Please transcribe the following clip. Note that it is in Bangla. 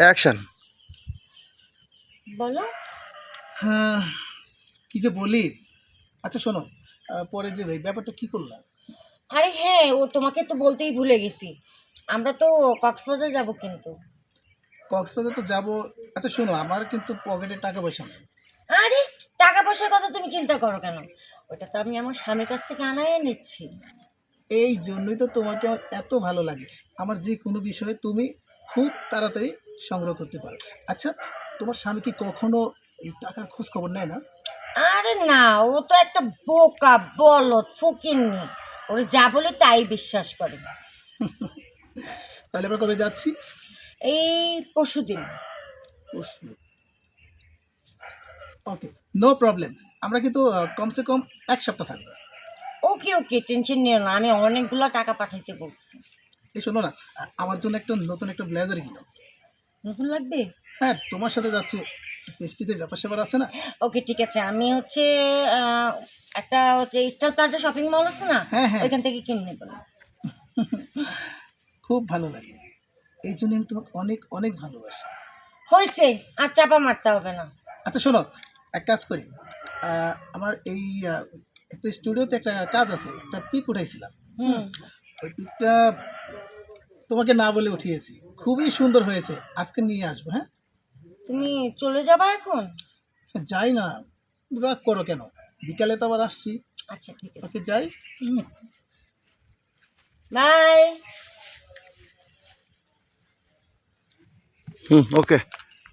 অ্যাকশন বলো। হ্যাঁ কি যে বলি? আচ্ছা শোনো পরে যে ভাই ব্যাপারটা কি করলাম আরে হ্যাঁ ও তোমাকে তো বলতেই ভুলে গেছি। আমরা তো কক্সবাজার যাব কিন্তু। কক্সবাজার তো যাব। আচ্ছা শোনো আমার কিন্তু পকেটে টাকা পয়সা নেই। আরে টাকা পয়সার কথা তুমি চিন্তা করো কেন? ওটা তো আমি আমার স্বামীর কাছ থেকে আনায় নিচ্ছি এই জন্যই তো তোমাকে আমার এত ভালো লাগে। আমার যে কোনো বিষয়ে তুমি খুব তাড়াতাড়ি সংগ্রহ করতে পারো। আচ্ছা তোমার স্বামী কি কখনো এই টাকার খোঁজ খবর নেয় না? আরে না ও তো একটা বোকা বলদ ফকিন্নি। ওরে যা বলে তাই বিশ্বাস করে। তাহলে এবার কবে যাচ্ছি? এই পরশুদিন। ওকে নো প্রবলেম আমরা কিন্তু কমসে কম এক সপ্তাহ থাকব। ওকে ওকে টেনশন নিও না আমি অনেকগুলো টাকা পাঠাইতে বলছি। এই শোনো না আমার জন্য একটা নতুন একটা ব্লেজার কিনো। নতুন লাগবে? হ্যাঁ তোমার সাথে যাচ্ছি। পেস্টিজের ব্যাপার স্যাপার আছে না? ওকে ঠিক আছে। আমি হচ্ছে একটা হচ্ছে স্টার প্লাজা শপিং মল আছে না? হ্যাঁ, হ্যাঁ। ওইখান থেকে কিনে নেব। খুব ভালো লাগে এই জন্য আমি তোমাকে অনেক অনেক ভালোবাসি। হয়েছে। আর চাপা মারতে হবে না। আচ্ছা শোনো এক কাজ করি। আমার এই একটা স্টুডিওতে একটা কাজ আছে। একটা পিক উঠাইছিলাম। হুম। ওই পিকটা তোমাকে না বলে উঠিয়েছি। খুবই সুন্দর হয়েছে। আজকে নিয়ে আসব হ্যাঁ? তুমি চলে যাবা এখন? যাই না রাগ করো কেন? বিকালে তো আবার আসছি। আচ্ছা ঠিক আছে। ওকে যাই। হুম। বাই। হুম ওকে।